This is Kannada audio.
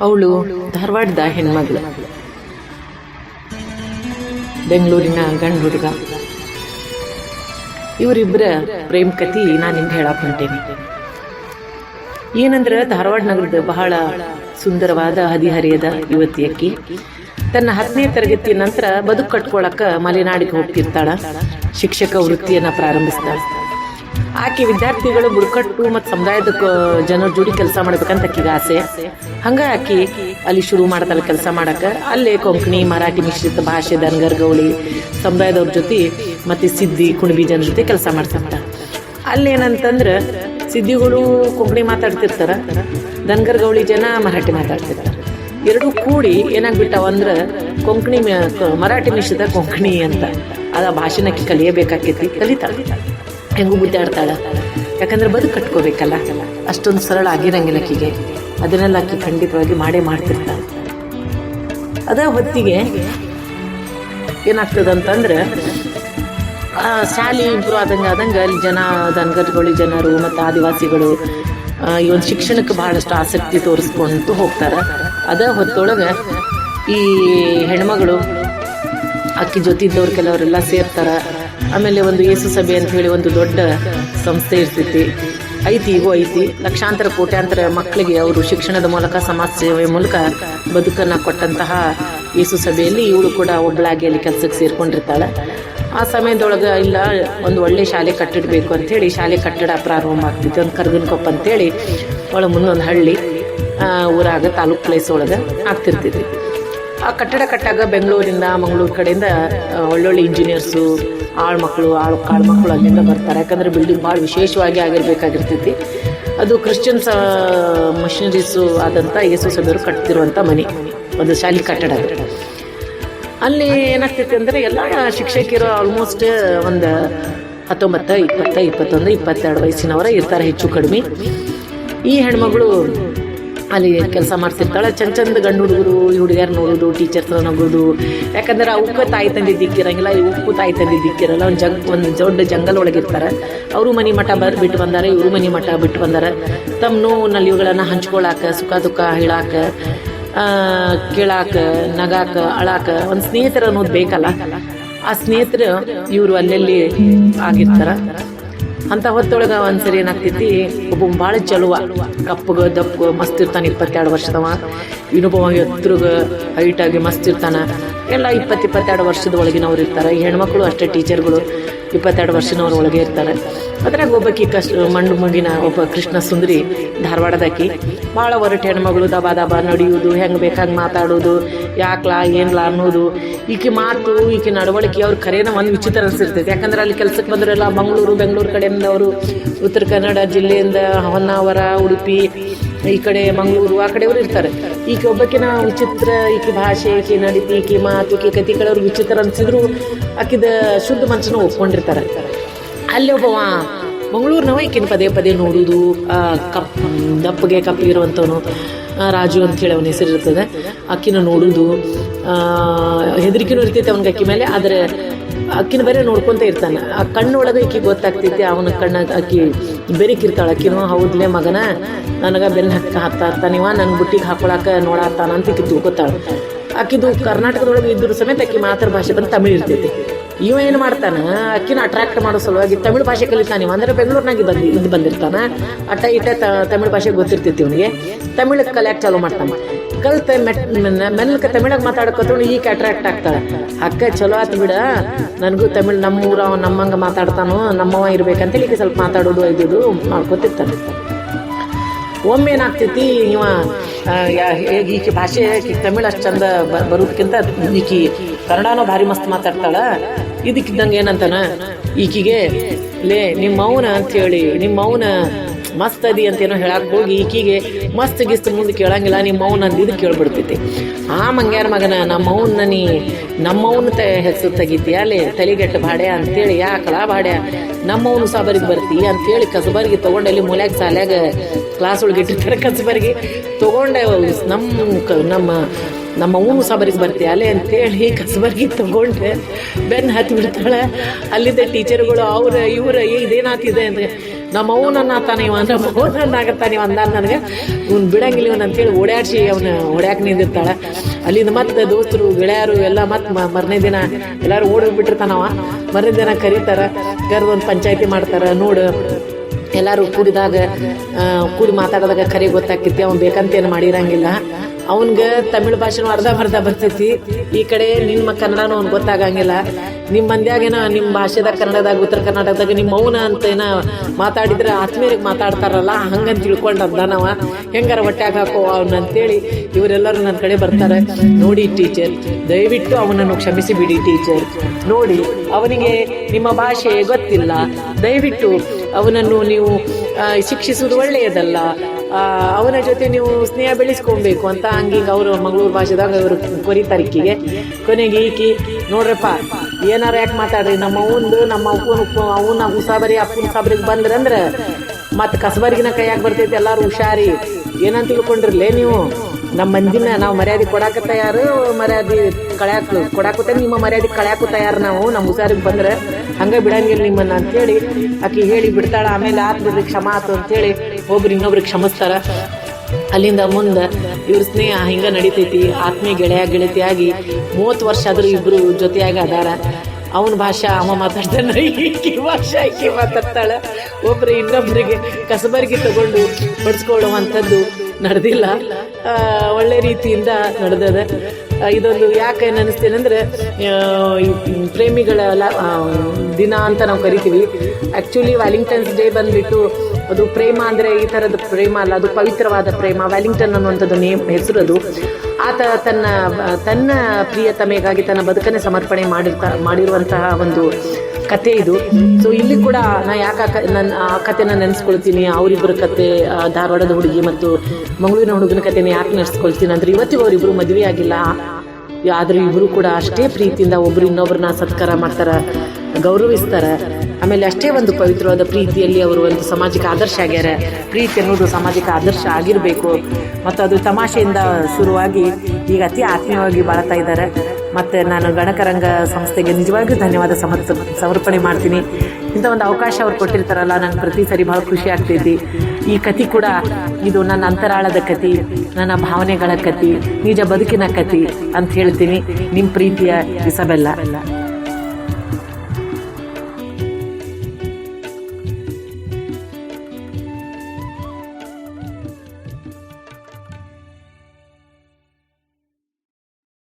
ಅವಳು ಧಾರವಾಡದ ಹೆಣ್ಮಗಳು. ಬೆಂಗಳೂರಿನ ಗಂಡು ಹುಡುಗ ಇವರಿಬ್ಬರ ಪ್ರೇಮ ಕತಿ ನಾನು ನಿಮ್ಗೆ ಹೇಳಕ್ ಹೊಂಟೇನಿ. ಏನಂದ್ರೆ ಧಾರವಾಡ ನಗರದ ಬಹಳ ಸುಂದರವಾದ, ಹದಿಹರಿಯದ ಯುವತಿಯಕ್ಕಿ, ತನ್ನ ಹತ್ತನೇ ತರಗತಿಯ ನಂತರ ಬದುಕು ಕಟ್ಕೊಳಕ ಮಲೆನಾಡಿಗೆ ಹೋಗ್ತಿರ್ತಾಳ. ಶಿಕ್ಷಕ ವೃತ್ತಿಯನ್ನ ಪ್ರಾರಂಭಿಸ್ತಾಳ. ಆಕೆ ವಿದ್ಯಾರ್ಥಿಗಳು, ಬುಡಕಟ್ಟು ಮತ್ತು ಸಮುದಾಯದ ಜನರ ಜೋಡಿ ಕೆಲಸ ಮಾಡ್ಬೇಕಂತ ಆಕಿಗೆ ಆಸೆ. ಹಂಗೆ ಆಕೆ ಅಲ್ಲಿ ಶುರು ಮಾಡ್ತಾಳೆ ಕೆಲಸ ಮಾಡಕ್ಕೆ ಅಲ್ಲೇ ಕೊಂಕಣಿ, ಮರಾಠಿ ಮಿಶ್ರಿತ ಭಾಷೆ ದನ್ಗರ್ ಗೌಳಿ ಸಮುದಾಯದವ್ರ ಜೊತೆ ಮತ್ತು ಸಿದ್ಧಿ ಕುಣಬಿ ಜನರ ಜೊತೆ ಕೆಲಸ ಮಾಡ್ತಾರೆ ಅಲ್ಲೇನಂತಂದ್ರೆ ಸಿದ್ಧಿಗಳು ಕೊಂಕಣಿ ಮಾತಾಡ್ತಿರ್ತಾರೆ ದನ್ಗರ್ ಗೌಳಿ ಜನ ಮರಾಠಿ ಮಾತಾಡ್ತಿರ್ತಾರೆ. ಎರಡೂ ಕೂಡಿ ಏನಾಗ್ಬಿಟ್ಟಾವ ಅಂದ್ರೆ ಕೊಂಕಣಿ ಮರಾಠಿ ಮಿಶ್ರಿತ ಕೊಂಕಣಿ ಅಂತ. ಅದ ಭಾಷೆನಕ್ಕೆ ಕಲಿಯಬೇಕಾಕೈತಿ, ಕಲಿತಾಳೆ. ಹೆಂಗೂ ಮುದ್ದಾಡ್ತಾಳ ಯಾಕಂದ್ರೆ ಬದುಕು ಕಟ್ಕೋಬೇಕಲ್ಲ. ಅಷ್ಟೊಂದು ಸರಳ ಆಗಿರಂಗಿಲ್ಲ ಆಕಿಗೆ. ಅದನ್ನೆಲ್ಲ ಆಕಿ ಖಂಡಿತವಾಗಿ ಮಾಡೇ ಮಾಡ್ತಿರ್ತಾಳೆ. ಅದ ಹೊತ್ತಿಗೆ ಏನಾಗ್ತದಂತಂದ್ರೆ ಶಾಲೆ ಇಂಪ್ರೂವ್ ಆದಂಗೆ ಆದಂಗೆ ಅಲ್ಲಿ ಜನ ದನಗರುಗಳು ಜನರು ಮತ್ತು ಆದಿವಾಸಿಗಳು ಈ ಒಂದು ಶಿಕ್ಷಣಕ್ಕೆ ಬಹಳಷ್ಟು ಆಸಕ್ತಿ ತೋರಿಸ್ಕೊಂತು ಹೋಗ್ತಾರೆ. ಅದ ಹೊತ್ತೊಳಗೆ ಈ ಹೆಣ್ಮಗಳು ಅಕ್ಕಿ ಜೊತೆ ಇದ್ದವ್ರು ಕೆಲವರೆಲ್ಲ ಸೇರ್ತಾರ. ಆಮೇಲೆ ಒಂದು ಯೇಸು ಸಭೆ ಅಂತ ಹೇಳಿ ಒಂದು ದೊಡ್ಡ ಸಂಸ್ಥೆ ಇರ್ತೈತಿ ಐತಿ ಈಗೂ ಐತಿ. ಲಕ್ಷಾಂತರ, ಕೋಟ್ಯಾಂತರ ಮಕ್ಕಳಿಗೆ ಅವರು ಶಿಕ್ಷಣದ ಮೂಲಕ, ಸಮಾಜ ಸೇವೆ ಮೂಲಕ ಬದುಕನ್ನು ಕೊಟ್ಟಂತಹ ಯೇಸು ಸಭೆಯಲ್ಲಿ ಇವಳು ಕೂಡ ಒಬ್ಬಳಾಗಿ ಅಲ್ಲಿ ಕೆಲಸಕ್ಕೆ ಸೇರ್ಕೊಂಡಿರ್ತಾಳೆ. ಆ ಸಮಯದೊಳಗೆ ಇಲ್ಲ, ಒಂದು ಒಳ್ಳೆ ಶಾಲೆ ಕಟ್ಟಿಡಬೇಕು ಅಂಥೇಳಿ ಶಾಲೆ ಕಟ್ಟಡ ಪ್ರಾರಂಭ ಆಗ್ತೈತಿ ಒಂದು ಕರ್ಗನ್ಕೊಪ್ಪ ಅಂತೇಳಿ ಒಳ ಮುಂದೊಂದು ಹಳ್ಳಿ ಊರಾಗ ತಾಲೂಕು ಪ್ಲೇಸ್ ಒಳಗೆ ಆಗ್ತಿರ್ತೈತಿ ಆ ಕಟ್ಟಡ ಕಟ್ಟಾಗ ಬೆಂಗಳೂರಿಂದ ಮಂಗಳೂರು ಕಡೆಯಿಂದ ಒಳ್ಳೊಳ್ಳೆ ಇಂಜಿನಿಯರ್ಸು ಆಳು ಮಕ್ಕಳು ಆಳು ಕಾಳು ಮಕ್ಕಳು ಅಲ್ಲಿಂದ ಬರ್ತಾರೆ. ಯಾಕಂದ್ರೆ ಬಿಲ್ಡಿಂಗ್ ಭಾಳ ವಿಶೇಷವಾಗಿ ಆಗಿರಬೇಕಾಗಿರ್ತೈತಿ. ಅದು ಕ್ರಿಶ್ಚಿಯನ್ಸ್ ಮಷಿನರೀಸು ಆದಂಥ ಯೇಸು ಸಭೆಯವರು ಕಟ್ತಿರುವಂಥ ಮನೆ, ಒಂದು ಶಾಲೆ ಕಟ್ಟಡ. ಅಲ್ಲಿ ಏನಾಗ್ತೈತಿ ಅಂದರೆ ಎಲ್ಲ ಶಿಕ್ಷಕಿಯರು ಆಲ್ಮೋಸ್ಟ್ ಒಂದು ಹತ್ತೊಂಬತ್ತು, ಇಪ್ಪತ್ತ, ಇಪ್ಪತ್ತೊಂದು, ಇಪ್ಪತ್ತೆರಡು ವಯಸ್ಸಿನವರ ಇರ್ತಾರೆ ಹೆಚ್ಚು ಕಡಿಮೆ. ಈ ಹೆಣ್ಮಗಳು ಅಲ್ಲಿ ಕೆಲಸ ಮಾಡ್ತಿರ್ತಾಳೆ. ಚಂದ ಚಂದ ಗಂಡು ಹುಡುಗರು ಹುಡುಗಿಯರು ನೋಡೋದು ಟೀಚರ್ಸ್ ನಗೋದು ಯಾಕಂದ್ರೆ ಅವಕ್ಕೆ ತಾಯಿ ತಂದೆ ದಿಕ್ಕಿರಂಗಿಲ್ಲ ಉಪ್ಪು ತಾಯಿ ತಂದೆ ದಿಕ್ಕಿರಲ್ಲ ಒಂದು ಜಗ್ ಒಂದು ದೊಡ್ಡ ಜಂಗಲ್ ಒಳಗಿರ್ತಾರೆ. ಅವರು ಮನೆ ಮಠ ಬರ್ ಬಿಟ್ಟು ಬಂದಾರೆ ಇವರು ಮನೆ ಮಠ ಬಿಟ್ಟು ಬಂದಾರೆ. ತಮ್ಮ ನೋವು ನಲಿವುಗಳನ್ನು ಹಂಚ್ಕೊಳಾಕ ಸುಖ ದುಃಖ ಹೇಳಾಕ ಆ, ಕೇಳಾಕ ನಗಾಕ ಅಳಾಕ ಒಂದು ಸ್ನೇಹಿತರ ಅನ್ನೋದು ಬೇಕಲ್ಲ. ಆ ಸ್ನೇಹಿತರು ಇವರು ಅಲ್ಲೆಲ್ಲಿ ಆಗಿರ್ತಾರ. ಅಂತ ಹೊತ್ತೊಳಗ ಒಂದ್ಸರಿ ಏನಾಗ್ತೈತಿ, ಒಬ್ಬ ಭಾಳ ಚಲುವ. ಕಪ್ಪಗ, ದಪ್ಪಗ, ಮಸ್ತ್ ಇರ್ತಾನೆ ಇಪ್ಪತ್ತೆರಡು ವರ್ಷದವ. ಇನ್ನೊಬ್ಬ ಎತ್ತರಗ ಹೈಟಾಗಿ ಮಸ್ತ್ ಇರ್ತಾನ. ಎಲ್ಲ ಇಪ್ಪತ್ತು ಇಪ್ಪತ್ತೆರಡು ವರ್ಷದ ಒಳಗಿನವ್ರು ಇರ್ತಾರೆ ಹೆಣ್ಮಕ್ಳು ಅಷ್ಟೇ ಟೀಚರ್ಗಳು ಇಪ್ಪತ್ತೆರಡು ವರ್ಷನವ್ರ ಒಳಗೆ ಇರ್ತಾರೆ. ಅದ್ರಾಗ ಒಬ್ಬಕಿ ಕಷ್ಟ ಮಂಡು ಮಗಿನ ಒಬ್ಬ ಕೃಷ್ಣ ಸುಂದರಿ ಧಾರವಾಡದಾಕಿ. ಭಾಳ ಹೊರಟ ಹೆಣ್ಮಗಳು, ದಬಾ ದಬಾ ನಡೆಯುವುದು, ಹೆಂಗೆ ಬೇಕಾಗಿ ಮಾತಾಡೋದು, ಯಾಕ್ಲಾ, ಏನ್ಲಾ ಅನ್ನೋದು. ಈಕೆ ಮಾತು, ಈಕೆ ನಡವಳಿಕೆ ಅವ್ರ ಖರೇನ ಒಂದು ವಿಚಿತ್ರ ಅನಿಸಿರ್ತೈತೆ. ಯಾಕಂದ್ರೆ ಅಲ್ಲಿ ಕೆಲಸಕ್ಕೆ ಬಂದರೆಲ್ಲ ಮಂಗಳೂರು, ಬೆಂಗಳೂರು ಕಡೆಯಿಂದ ಅವರು ಉತ್ತರ ಕನ್ನಡ ಜಿಲ್ಲೆಯಿಂದ ಹೊನ್ನಾವರ, ಉಡುಪಿ ಈ ಕಡೆ ಮಂಗಳೂರು, ಆ ಕಡೆಯವರು ಇರ್ತಾರೆ. ಈಕೆ ಒಬ್ಬಕಿನ ವಿಚಿತ್ರ, ಈಕೆ ಭಾಷೆ, ಈಕೆ ನಡೀತಿ, ಈಕೆ ಮಾತು, ಈಕೆ ಕತಿಗಳವ್ರು ವಿಚಿತ್ರ ಅನ್ಸಿದ್ರು ಆಕಿದ ಶುದ್ಧ ಮನಸ್ಸನ್ನು ಒಪ್ಕೊಂಡಿರ್ತಾರೆ. ಅಲ್ಲಿ ಒಬ್ಬವ, ಮಂಗಳೂರಿನವ ಈಕಿನ ಪದೇ ಪದೇ ನೋಡುದು ಕಪ್, ದಪ್ಪಗೆ ಕಪ್ಪಿರುವಂಥವನು ರಾಜು ಅಂತ ಹೇಳಿ ಅವನ ಹೆಸರು ಇರ್ತದೆ. ಅಕ್ಕಿನ ನೋಡುವುದು ಹೆದರಿಕೆನೂ ಇರ್ತೈತೆ ಅವನಿಗೆ ಅಕ್ಕಿ ಮೇಲೆ, ಆದರೆ ಅಕ್ಕಿನ ಬೇರೆ ನೋಡ್ಕೊತ ಇರ್ತಾನೆ. ಆ ಕಣ್ಣೊಳಗೆ ಈಕಿ ಗೊತ್ತಾಗ್ತೈತಿ, ಅವನ ಕಣ್ಣ ಅಕ್ಕಿ ಬೆರಿಕಿರ್ತಾಳೆ ಆಕಿನೂ ಹೌದ್ಲೆ ಮಗನ? ನನಗೆ ಬೆನ್ನ ಹಕ್ಕ ಹತ್ತ ನೀವ ನನ್ನ ಬುಟ್ಟಿಗೆ ಹಾಕೊಳಕ ನೋಡತ್ತಾನ ಅಂತ ಈಕಿ ತಿಳ್ಕೊತಾಳೆ ಆಕಿದು ಕರ್ನಾಟಕದೊಳಗೆ ಇದ್ದರೂ ಸಮೇತ ಆಕಿ ಮಾತೃಭಾಷೆ ಬಂದು ತಮಿಳು ಇರ್ತೈತಿ. ಇವ ಏನು ಮಾಡ್ತಾನ? ಅಕ್ಕಿನ ಅಟ್ರಾಕ್ಟ್ ಮಾಡೋ ಸಲುವಾಗಿ ತಮಿಳು ಭಾಷೆ ಕಲಿತಾನೆ ಅಂದ್ರೆ ಬೆಂಗಳೂರಿನಾಗಿ ಬಂದು, ಇದು ಬಂದಿರ್ತಾನೆ. ಅಟ್ಟ ಇಟ್ಟ ತಮಿಳು ಭಾಷೆ ಗೊತ್ತಿರ್ತೈತಿ ಇವನಿಗೆ. ತಮಿಳು ಕಲಿಯಾಕ ಚಾಲೂ ಮಾಡ್ತಾನೆ. ಕಲ್ತ ಮೆಟ್ ಮೆಲ್ಕ ತಮಿಳಾಗ ಮಾತಾಡ್ಕೊತ್ರು ಈಗ ಅಟ್ರಾಕ್ಟ್ ಆಗ್ತಾಳೆ. ಅಕ್ಕ ಚಲೋ ಆತು ಬಿಡ. ನನಗೂ ತಮಿಳ್ ನಮ್ಮ ಊರ ಅವ ನಮ್ಮಂಗ ಮಾತಾಡ್ತಾನು ನಮ್ಮವ ಇರ್ಬೇಕಂತೇಳಿ ಈಗ ಸ್ವಲ್ಪ ಮಾತಾಡೋದು ಇದು ಮಾಡ್ಕೊತಿರ್ತಾನೆ. ಒಮ್ಮೆ ಏನಾಗ್ತೈತಿ, ಇವ ಈಕಿ ಭಾಷೆ ತಮಿಳು ಅಷ್ಟು ಚಂದ ಬರೋದಕ್ಕಿಂತ ಈಕಿ ಕನ್ನಡನೂ ಭಾರಿ ಮಸ್ತ್ ಮಾತಾಡ್ತಾಳ. ಇದಕ್ಕಿದ್ದಂಗೆ ಏನಂತಾನ, ಈಕಿಗೆ, ಲೇ ನಿಮ್ಮ ಮೌನ ಅಂತೇಳಿ ನಿಮ್ಮ ಮೌನ ಮಸ್ತ್ ಅದಿ ಅಂತೇನೋ ಹೇಳಕ್ಕೆ ಹೇಳಕ್ ಹೋಗಿ ಈಕಿಗೆ ಮಸ್ತ್ ಗಿಸ್ತ್ ಮುಂದೆ ಕೇಳಂಗಿಲ್ಲ ನಿಮ್ಮ ಮೌನ ಅಂದ ಇದು ಕೇಳ್ಬಿಡ್ತೈತಿ. ಆ ಮಂಗ್ಯಾರ ಮಗನ ನಮ್ಮ ಮೌನ ನೀ ನಮ್ಮವನು ತ ಹೆಸರು ತೆಗಿತೀಯ ಅಲ್ಲಿ ತಲೆಗೆಟ್ಟ ಬಾಡ್ಯ ಅಂತೇಳಿ ಯಾಕಲ ಬಾಡ್ಯ ನಮ್ಮವನು ಸಾಬರಿಗೆ ಬರ್ತಿ ಅಂತೇಳಿ ಕಸಬರಿಗೆ ತೊಗೊಂಡು ಅಲ್ಲಿ ಮೂಲ್ಯಾಗ ಸಾಲ್ಯಾಗ ಕ್ಲಾಸ್ ಒಳಗೆ ಇಟ್ಟಿರ್ತಾರೆ ಕಸಬರಿಗೆ. ತೊಗೊಂಡೆ ನಮ್ಮ ನಮ್ಮ ನಮ್ಮ ಅವನು ಸಾಬರಿಗೆ ಬರ್ತಿ, ಅಲ್ಲಿ ಅಂತೇಳಿ ಕಸಬರಿಗೆ ತಗೊಂಡೆ ಬೆನ್ನು ಹತ್ತಿ ಬಿಡ್ತಾಳೆ ಅಲ್ಲಿದ್ದ ಟೀಚರ್ಗಳು ಅವ್ರ, ಇವ್ರ, ಇದೇನಾಗ್ತಿದೆ ಅಂತ ನಮ್ಮ ಅವನನ್ನ ತಾನೇ ಇವ ನಮ್ಮ ಅವನನ್ನ ಇವ ಅಂದ ನನಗೆ. ಇವ್ನು ಬಿಡಂಗಿಲ್ಲ ಇವನ್ ಅಂತೇಳಿ ಓಡಾಡ್ಸಿ ಅವನ ಹೊಡ್ಯಾಕ್ ನಿಂದಿರ್ತಾಳೆ. ಅಲ್ಲಿಂದ ಮತ್ತೆ ದೋಸ್ತರು, ಗೆಳೆಯರು ಎಲ್ಲ ಮತ್ತೆ ಮರನೇ ದಿನ ಎಲ್ಲಾರು ಓಡೋಗ್ಬಿಟ್ಟಿರ್ತಾನವ ಮರನೇ ದಿನ ಕರೀತಾರ ಕರೆದು ಒಂದು ಪಂಚಾಯತಿ ಮಾಡ್ತಾರ, ನೋಡು. ಎಲ್ಲರೂ ಕೂಡಿದಾಗ ಕೂಡಿ ಮಾತಾಡಿದಾಗ ಕರೆ ಗೊತ್ತಾಕಿತ್ತು ಅವ್ನು ಬೇಕಂತೇನು ಮಾಡಿರಂಗಿಲ್ಲ. ಅವನ್ಗೆ ತಮಿಳ್ ಭಾಷೆನೂ ಅರ್ಧ ಬರ್ಧ ಬರ್ತೈತಿ. ಈ ಕಡೆ ನಿಮ್ಮ ಕನ್ನಡನೂ ಅವ್ನು ಗೊತ್ತಾಗಂಗಿಲ್ಲ. ನಿಮ್ಮ ಮಂದ್ಯಾಗೇನ ನಿಮ್ಮ ಭಾಷೆದಾಗ ಕನ್ನಡದಾಗ, ಉತ್ತರ ಕರ್ನಾಟಕದಾಗ ನಿಮ್ಮ ಮೌನ ಅಂತ ಏನ ಮಾತಾಡಿದ್ರೆ ಆತ್ಮೀಯರಿಗೆ ಮಾತಾಡ್ತಾರಲ್ಲ, ಹಂಗಂತ ತಿಳ್ಕೊಂಡದ್ದ ನಾವ. ಹೆಂಗಾರ ಹೊಟ್ಯಾಗ ಹಾಕೋ ಅವ್ನ ಅಂತೇಳಿ ಇವರೆಲ್ಲರೂ ನನ್ನ ಕಡೆ ಬರ್ತಾರೆ. ನೋಡಿ ಟೀಚರ್, ದಯವಿಟ್ಟು ಅವನನ್ನು ಕ್ಷಮಿಸಿ ಬಿಡಿ ಟೀಚರ್. ನೋಡಿ, ಅವನಿಗೆ ನಿಮ್ಮ ಭಾಷೆ ಗೊತ್ತಿಲ್ಲ. ದಯವಿಟ್ಟು ಅವನನ್ನು ನೀವು ಶಿಕ್ಷಿಸುವುದು ಒಳ್ಳೆಯದಲ್ಲ. ಅವನ ಜೊತೆ ನೀವು ಸ್ನೇಹ ಬೆಳೆಸ್ಕೊಬೇಕು ಅಂತ ಹಂಗಿಂಗ ಅವರು ಮಂಗಳೂರು ಭಾಷೆದಾಗ ಅವರು ಕೊರಿತಾರಿಕಿಗೆ ಕೊನೆಗೆ ಈಕಿ, ನೋಡ್ರಪ್ಪ, ಏನಾರ ಯಾಕೆ ಮಾತಾಡ್ರಿ? ನಮ್ಮ ಅವಂದು ನಮ್ಮ ಅಪ್ಪನ ಅವನ ಉಸಾಬರಿ ಅಪ್ಪನ ಬಂದ್ರಂದ್ರೆ ಮತ್ತೆ ಕಸಬರಿಗಿನ ಕೈಯಾಗಿ ಬರ್ತೈತಿ, ಎಲ್ಲರೂ ಹುಷಾರಿ. ಏನಂತ ತಿಳ್ಕೊಂಡಿರ್ಲೇ ನೀವು? ನಮ್ಮ ಮಂದಿನ ನಾವು ಮರ್ಯಾದೆ ಕೊಡಾಕ ತಯಾರು, ಮರ್ಯಾದೆ ಕಳ್ಯಾಕ ಕೊಡಾಕುತ್ತೆ ನಿಮ್ಮ ಮರ್ಯಾದೆ ಕಳ್ಯಾಕು ತಯಾರು ನಾವು, ನಮ್ಮ ಹುಷಾರಿಗೆ ಬಂದ್ರೆ. ಹಂಗೆ ಬಿಡಂಗಿಲ್ಲ ನಿಮ್ಮನ್ನ ಅಂತೇಳಿ ಆಕೆ ಹೇಳಿ ಬಿಡ್ತಾಳ, ಆಮೇಲೆ ಆತ್ ಬಿಡ್ರಿ ಕ್ಷಮ ಆತು ಅಂತೇಳಿ ಒಬ್ರು ಇನ್ನೊಬ್ರಿಗೆ ಕ್ಷಮಿಸ್ತಾರ. ಅಲ್ಲಿಂದ ಮುಂದೆ ಇವ್ರ ಸ್ನೇಹ ಹಿಂಗ ನಡಿತೈತಿ. ಆತ್ಮೀಯ ಗೆಳೆಯ ಗೆಳತಿಯಾಗಿ ಮೂವತ್ತು ವರ್ಷ ಆದ್ರೂ ಇಬ್ರು ಜೊತೆಯಾಗಿ ಅದಾರ. ಅವನ ಭಾಷೆ ಅವ ಮಾತಾಡ್ತಾನೆ. ಈಕಿ ಭಾಷೆ ಈಕಿ ಮಾತಾಡ್ತಾಳೆ. ಒಬ್ರು ಇನ್ನೊಬ್ರಿಗೆ ಕಸಬರಿಗೆ ತಗೊಂಡು ಬಡಿಸ್ಕೊಳ್ಳುವಂಥದ್ದು ನಡೆದಿಲ್ಲ. ಒಳ್ಳೆ ರೀತಿಯಿಂದ ನಡೆದದ. ಇದೊಂದು ಯಾಕೆ ಆ, ಪ್ರೇಮಿಗಳ ದಿನ ಅಂತ ನಾವು ಕರಿತೀವಿ. ಆ್ಯಕ್ಚುಲಿ ವ್ಯಾಲಿಂಗ್ಟನ್ಸ್ ಡೇ ಬಂದ್ಬಿಟ್ಟು ಅದು ಪ್ರೇಮ ಅಂದರೆ ಈ ಥರದ ಪ್ರೇಮ ಅಲ್ಲ, ಅದು ಪವಿತ್ರವಾದ ಪ್ರೇಮ. ವ್ಯಾಲಿಂಗ್ಟನ್ ಅನ್ನುವಂಥದ್ದು ನೇಮ್, ಹೆಸರು ಅದು. ಆತ ತನ್ನ ತನ್ನ ಪ್ರಿಯತಮೆಗಾಗಿ ತನ್ನ ಬದುಕನ್ನೇ ಸಮರ್ಪಣೆ ಮಾಡಿರ್ತ, ಮಾಡಿರುವಂತಹ ಒಂದು ಕತೆ ಇದು. ಸೊ ಇಲ್ಲಿ ಕೂಡ ನಾ ಯಾಕೆ ನನ್ನ ಆ ಕತೆನ ನೆನೆಸ್ಕೊಳ್ತೀನಿ ಅವರಿಬ್ಬರ ಕತೆ ಧಾರವಾಡದ ಹುಡುಗಿ ಮತ್ತು ಮಂಗಳೂರಿನ ಹುಡುಗನ ಕಥೆನ ಯಾಕೆ ನೆನೆಸ್ಕೊಳ್ತೀನಿ ಅಂದರೆ ಇವತ್ತಿಗೂ ಅವರಿಬ್ಬರು ಮದುವೆ ಆಗಿಲ್ಲ ಆದರೂ ಇಬ್ಬರು ಕೂಡ ಅಷ್ಟೇ ಪ್ರೀತಿಯಿಂದ ಒಬ್ಬರು ಇನ್ನೊಬ್ರನ್ನ ಸತ್ಕಾರ ಮಾಡ್ತಾರ. ಗೌರವಿಸ್ತಾರ. ಆಮೇಲೆ ಅಷ್ಟೇ ಒಂದು ಪವಿತ್ರವಾದ ಪ್ರೀತಿಯಲ್ಲಿ ಅವರು ಒಂದು ಸಾಮಾಜಿಕ ಆದರ್ಶ ಆಗ್ಯಾರ. ಪ್ರೀತಿ ಅನ್ನೋದು ಸಾಮಾಜಿಕ ಆದರ್ಶ ಆಗಿರಬೇಕು. ಮತ್ತು ಅದು ತಮಾಷೆಯಿಂದ ಶುರುವಾಗಿ ಈಗ ಅತಿ ಆತ್ಮೀಯವಾಗಿ ಬಾಳ್ತಾ ಇದ್ದಾರೆ. ಮತ್ತು ನಾನು ಗಣಕರಂಗ ಸಂಸ್ಥೆಗೆ ನಿಜವಾಗಿಯೂ ಧನ್ಯವಾದ ಸಮರ್ಪ ಸಮರ್ಪಣೆ ಮಾಡ್ತೀನಿ. ಇಂಥ ಒಂದು ಅವಕಾಶ ಅವ್ರು ಕೊಟ್ಟಿರ್ತಾರಲ್ಲ, ನಂಗೆ ಪ್ರತಿ ಸರಿ ಭಾಳ ಖುಷಿ ಆಗ್ತೈತಿ. ಈ ಕತಿ ಕೂಡ ಇದು ನನ್ನ ಅಂತರಾಳದ ಕತಿ ನನ್ನ ಭಾವನೆಗಳ ಕತಿ ನಿಜ ಬದುಕಿನ ಕತಿ ಅಂತ ಹೇಳ್ತೀನಿ. ನಿಮ್ಮ ಪ್ರೀತಿಯ ಇಸಬೆಲ್ಲ.